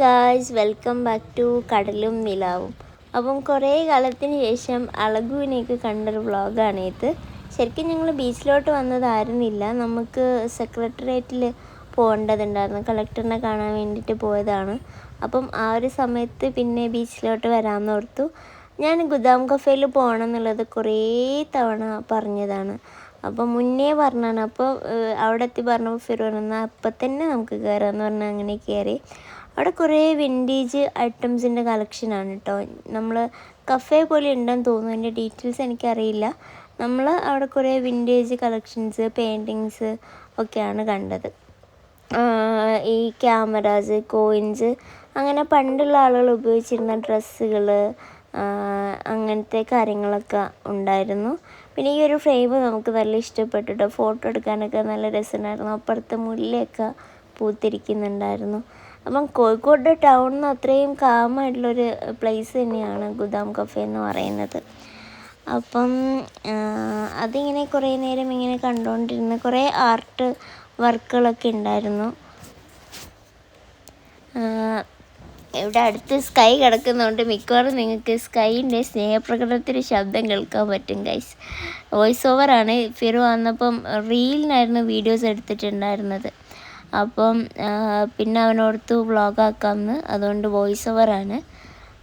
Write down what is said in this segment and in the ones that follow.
Guys welcome back to കടലും നിലാവും അപ്പം കുറേ കാലത്തിന് ശേഷം അളകുവിനെയൊക്കെ കണ്ടൊരു വ്ളോഗാണ് ഇത്. ശരിക്കും ഞങ്ങൾ ബീച്ചിലോട്ട് വന്നതായിരുന്നില്ല. നമുക്ക് സെക്രട്ടേറിയറ്റിൽ പോകേണ്ടതുണ്ടായിരുന്നു. കളക്ടറിനെ കാണാൻ വേണ്ടിയിട്ട് പോയതാണ്. അപ്പം ആ ഒരു സമയത്ത് പിന്നെ ബീച്ചിലോട്ട് വരാമെന്ന് ഓർത്തു. ഞാൻ ഗുദാം കഫേയിൽ പോകണം എന്നുള്ളത് കുറേ തവണ പറഞ്ഞതാണ്. അപ്പോൾ മുന്നേ പറഞ്ഞാണ് അപ്പോൾ അവിടെ എത്തി പറഞ്ഞപ്പോൾ ഫിറു എന്നാൽ അപ്പം തന്നെ നമുക്ക് കയറാമെന്ന് പറഞ്ഞാൽ അങ്ങനെ കയറി. അവിടെ കുറേ വിന്റേജ് ഐറ്റംസിന്റെ കളക്ഷനാണ് കേട്ടോ നമ്മൾ കഫേ പോലെ ഉണ്ടെന്ന് തോന്നുന്നു. അതിന്റെ ഡീറ്റെയിൽസ് എനിക്കറിയില്ല. നമ്മൾ അവിടെ കുറേ വിന്റേജ് കളക്ഷൻസ് പെയിന്റിങ്സ് ഒക്കെയാണ് കണ്ടത്. ഈ ക്യാമറാസ് കോയിൻസ് അങ്ങനെ പണ്ടുള്ള ആളുകൾ ഉപയോഗിച്ചിരുന്ന ഡ്രസ്സുകൾ അങ്ങനത്തെ കാര്യങ്ങളൊക്കെ ഉണ്ടായിരുന്നു. പിന്നെ ഈ ഒരു ഫ്രെയിം നമുക്ക് നല്ല ഇഷ്ടപ്പെട്ടു കേട്ടോ ഫോട്ടോ എടുക്കാനൊക്കെ നല്ല രസമുണ്ടായിരുന്നു. അപ്പുറത്തെ മുല്ലയൊക്കെ പൂത്തിരിക്കുന്നുണ്ടായിരുന്നു. അപ്പം കോഴിക്കോട് ടൗണിന് അത്രയും കാമായിട്ടുള്ളൊരു പ്ലേസ് തന്നെയാണ് ഗുദാം കഫേ എന്ന് പറയുന്നത്. അപ്പം അതിങ്ങനെ കുറേ നേരം ഇങ്ങനെ കണ്ടുകൊണ്ടിരുന്ന കുറേ ആർട്ട് വർക്കുകളൊക്കെ ഉണ്ടായിരുന്നു. ഇവിടെ അടുത്ത് സ്കൈ കിടക്കുന്നതുകൊണ്ട് മിക്കവാറും നിങ്ങൾക്ക് സ്കൈന്റെ സ്നേഹപ്രകടനത്തിന് ശബ്ദം കേൾക്കാൻ പറ്റും ഗൈസ് വോയിസ് ഓവറാണ് ഫിറു വന്നപ്പം റീലിനായിരുന്നു വീഡിയോസ് എടുത്തിട്ടുണ്ടായിരുന്നത്. അപ്പം പിന്നെ അവനോടത്ത് വ്ളോഗാക്കാമെന്ന് അതുകൊണ്ട് വോയിസ് ഓവറാണ്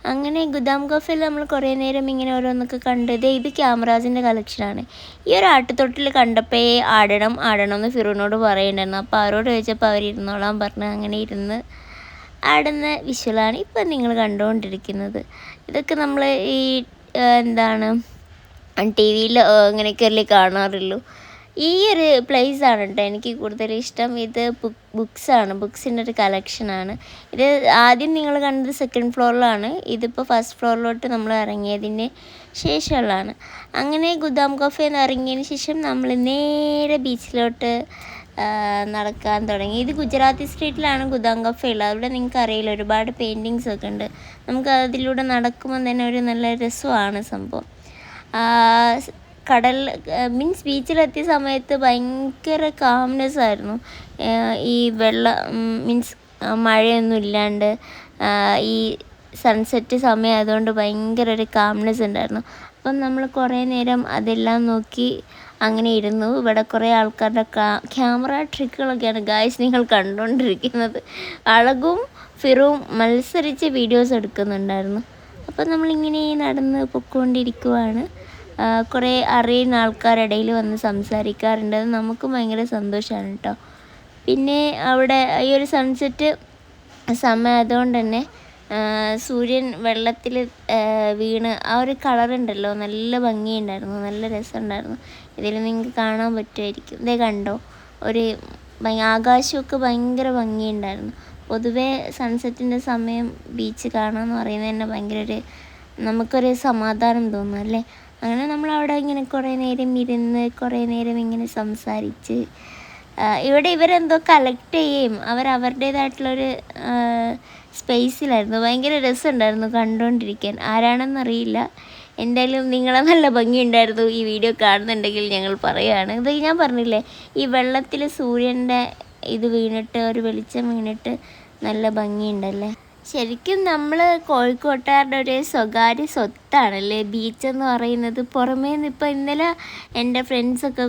അങ്ങനെ ഗുദാം ഗഫിൽ നമ്മൾ കുറേ നേരം ഇങ്ങനെ ഓരോന്നൊക്കെ കണ്ടത് ഇതേ ക്യാമറാസിന്റെ കളക്ഷനാണ് ഈ ഒരു ആട്ടുതൊട്ടിൽ കണ്ടപ്പോൾ ആടണം ആടണം എന്ന് ഫിറോനോട് പറയുന്നുണ്ടായിരുന്നു അപ്പോൾ അവരോട് ചോദിച്ചപ്പോൾ അവർ ഇരുന്നോളാൻ പറഞ്ഞു അങ്ങനെ ഇരുന്ന് ആടുന്ന വിഷ്വലാണ് ഇപ്പം നിങ്ങൾ കണ്ടുകൊണ്ടിരിക്കുന്നത് ഇതൊക്കെ നമ്മൾ ഈ എന്താണ് ടി വിയിൽ അങ്ങനെയൊക്കെയല്ലേ കാണാറുള്ളൂ. ഈ ഒരു പ്ലേസ് ആണ് കേട്ടോ എനിക്ക് കൂടുതൽ ഇഷ്ടം. ഇത് ബുക്സാണ് ബുക്സിന്റെ ഒരു കളക്ഷനാണ് ഇത് ആദ്യം നിങ്ങൾ കണ്ടത് സെക്കൻഡ് ഫ്ലോറിലാണ് ഇതിപ്പോൾ ഫസ്റ്റ് ഫ്ലോറിലോട്ട് നമ്മൾ ഇറങ്ങിയതിന് ശേഷമുള്ളതാണ്. അങ്ങനെ ഗുദാം കഫേന്ന് ഇറങ്ങിയതിന് ശേഷം നമ്മൾ നേരെ ബീച്ചിലോട്ട് നടക്കാൻ തുടങ്ങി. ഇത് ഗുജറാത്തി സ്ട്രീറ്റിലാണ് ഗുദാം കഫേ ഉള്ളത്. അവിടെ നിങ്ങൾക്ക് അറിയില്ല. ഒരുപാട് പെയിന്റിങ്സ് ഒക്കെ ഉണ്ട്. നമുക്ക് അതിലൂടെ നടക്കുമ്പോൾ തന്നെ ഒരു നല്ല രസമാണ് സംഭവം. കടൽ മീൻസ് ബീച്ചിലെത്തിയ സമയത്ത് ഭയങ്കര കാംനെസ് ആയിരുന്നു. ഈ വെള്ളം മീൻസ് മഴയൊന്നും ഇല്ലാണ്ട് ഈ സൺസെറ്റ് സമയം ആയതുകൊണ്ട് ഭയങ്കര ഒരു കാംനെസ് ഉണ്ടായിരുന്നു. അപ്പം നമ്മൾ കുറേ നേരം അതെല്ലാം നോക്കി അങ്ങനെ ഇരുന്നു. ഇവിടെ കുറേ ആൾക്കാരുടെ ക്യാമറ ട്രിക്കുകളൊക്കെയാണ് ഗായ്സ് നിങ്ങൾ കണ്ടുകൊണ്ടിരിക്കുന്നത്. അളകും ഫിറും മത്സരിച്ച് വീഡിയോസ് എടുക്കുന്നുണ്ടായിരുന്നു. അപ്പം നമ്മളിങ്ങനെ നടന്ന് പൊയ്ക്കൊണ്ടിരിക്കുവാണ് കുറേ അറിയുന്ന ആൾക്കാരുടെ ഇടയിൽ വന്ന് സംസാരിക്കാറുണ്ട്. അത് നമുക്കും ഭയങ്കര സന്തോഷമാണ് കേട്ടോ. പിന്നെ അവിടെ ഈ ഒരു സൺസെറ്റ് സമയം ആയതുകൊണ്ട് തന്നെ സൂര്യൻ വെള്ളത്തിൽ വീണ് ആ ഒരു കളറുണ്ടല്ലോ നല്ല ഭംഗിയുണ്ടായിരുന്നു. നല്ല രസമുണ്ടായിരുന്നു. ഇതിൽ നിങ്ങൾക്ക് കാണാൻ പറ്റുമായിരിക്കും. ഇതേ കണ്ടോ? ഒരു ആകാശമൊക്കെ ഭയങ്കര ഭംഗിയുണ്ടായിരുന്നു. പൊതുവേ സൺസെറ്റിന്റെ സമയം ബീച്ച് കാണാമെന്ന് പറയുന്നത് തന്നെ ഭയങ്കര ഒരു നമുക്കൊരു സമാധാനം തോന്നും അല്ലേ? അങ്ങനെ നമ്മൾ അവിടെ ഇങ്ങനെ കുറേ നേരം ഇരുന്ന് കുറേ നേരം ഇങ്ങനെ സംസാരിച്ച് ഇവിടെ ഇവരെന്തോ കളക്ട് ചെയ്യുകയും അവർ അവരുടേതായിട്ടുള്ളൊരു സ്പേസിലായിരുന്നു ഭയങ്കര രസമുണ്ടായിരുന്നു കണ്ടുകൊണ്ടിരിക്കാൻ ആരാണെന്നറിയില്ല. എന്തായാലും നിങ്ങളെ നല്ല ഭംഗിയുണ്ടായിരുന്നു ഈ വീഡിയോ കാണുന്നുണ്ടെങ്കിൽ ഞങ്ങൾ പറയുകയാണ് ഇത് ഞാൻ പറഞ്ഞില്ലേ ഈ വെള്ളത്തിൽ സൂര്യന്റെ ഇത് വീണിട്ട് ഒരു വെളിച്ചം വീണിട്ട് നല്ല ഭംഗിയുണ്ടല്ലേ? ശരിക്കും നമ്മൾ കോഴിക്കോട്ടുകാരുടെ ഒരു സ്വകാര്യ സ്വത്താണല്ലേ ബീച്ച് എന്ന് പറയുന്നത്. പുറമേ നിന്ന് ഇപ്പോൾ ഇന്നലെ എന്റെ ഫ്രണ്ട്സൊക്കെ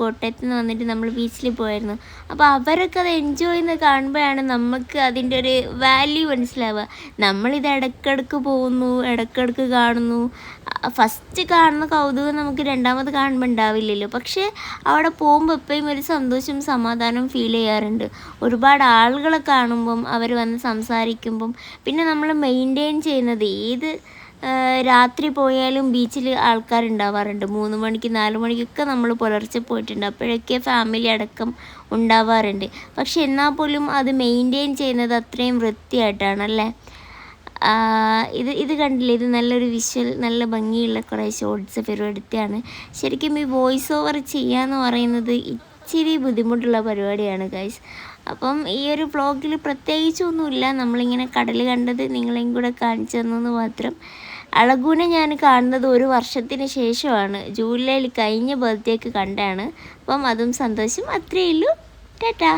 കോട്ടയത്ത് നിന്ന് വന്നിട്ട് നമ്മൾ ബീച്ചിൽ പോയിരുന്നു അപ്പോൾ അവരൊക്കെ അത് എൻജോയ് ചെയ്യുന്നത് കാണുമ്പോഴാണ് നമുക്ക് അതിന്റെ ഒരു വാല്യൂ മനസ്സിലാവുക. നമ്മളിത് ഇടയ്ക്കിടയ്ക്ക് പോകുന്നു ഇടയ്ക്കിടയ്ക്ക് കാണുന്നു. ഫസ്റ്റ് കാണുന്ന കൗതുകം നമുക്ക് രണ്ടാമത് കാണുമ്പോൾ ഉണ്ടാവില്ലല്ലോ. പക്ഷേ അവിടെ പോകുമ്പോൾ എപ്പോഴും ഒരു സന്തോഷം സമാധാനം ഫീൽ ചെയ്യാറുണ്ട്. ഒരുപാട് ആളുകളെ കാണുമ്പം അവർ വന്ന് സംസാരിക്കുമ്പം. പിന്നെ നമ്മൾ മെയിന്റെയിൻ ചെയ്യുന്നത് ഏത് രാത്രി പോയാലും ബീച്ചിൽ ആൾക്കാരുണ്ടാവാറുണ്ട്. മൂന്ന് മണിക്ക് നാല് മണിക്കൊക്കെ നമ്മൾ പുലർച്ചെ പോയിട്ടുണ്ട്. അപ്പോഴൊക്കെ ഫാമിലി അടക്കം ഉണ്ടാവാറുണ്ട്. പക്ഷെ എന്നാൽ പോലും അത് മെയിന്റെയിൻ ചെയ്യുന്നത് അത്രയും വൃത്തിയായിട്ടാണല്ലേ? ഇത് ഇത് കണ്ടില്ലേ? ഇത് നല്ലൊരു വിഷ്വൽ നല്ല ഭംഗിയുള്ള കുറേ ഷോർട്സ് പരിപാടിയാണ് ശരിക്കും ഈ വോയിസ് ഓവർ ചെയ്യുക എന്ന് പറയുന്നത് ഇച്ചിരി ബുദ്ധിമുട്ടുള്ള പരിപാടിയാണ് ഗൈസ് അപ്പം ഈ ഒരു വ്ളോഗിൽ പ്രത്യേകിച്ചൊന്നുമില്ല. നമ്മളിങ്ങനെ കടൽ കണ്ടത് നിങ്ങളെയും കൂടെ കാണിച്ചു തന്നെന്ന് മാത്രം. അളകൂനെ ഞാൻ കാണുന്നത് ഒരു വർഷത്തിന് ശേഷമാണ്. ജൂലൈയിൽ കഴിഞ്ഞ ബർത്ത്ഡേക്ക് കണ്ടാണ്. അപ്പം അതും സന്തോഷം. അത്രയേ ഉള്ളൂ. ടാറ്റാ.